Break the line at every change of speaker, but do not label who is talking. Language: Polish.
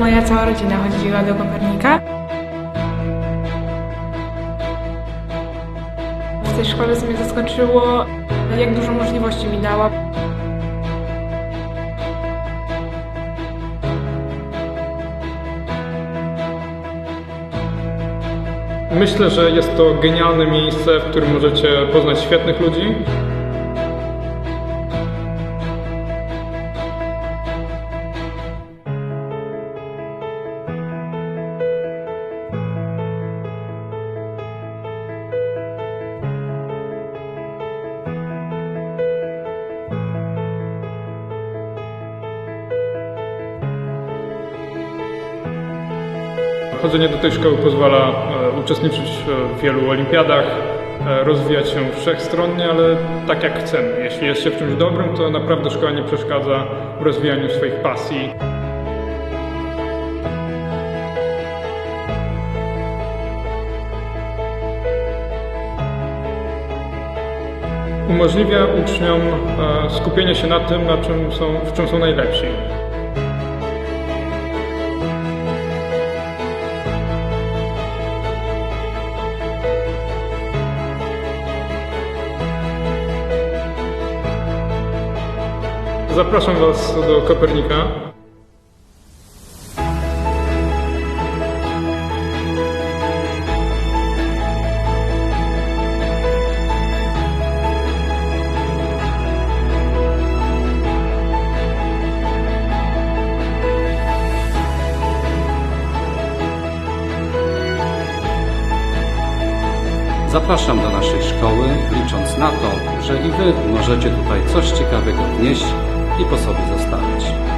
Moja cała rodzina chodziła do Kopernika. W tej szkole mnie zaskoczyło, jak dużo możliwości mi dała.
Myślę, że jest to genialne miejsce, w którym możecie poznać świetnych ludzi. Chodzenie do tej szkoły pozwala e, uczestniczyć w wielu olimpiadach, e, rozwijać się wszechstronnie, ale tak jak chcemy. Jeśli jest się w czymś dobrym, to naprawdę szkoła nie przeszkadza w rozwijaniu swoich pasji. Umożliwia uczniom e, skupienie się na tym, na czym są, w czym są najlepsi. Zapraszam Was do Kopernika.
Zapraszam do naszej szkoły, licząc na to, że i Wy możecie tutaj coś ciekawego wnieść i po sobie zostawić.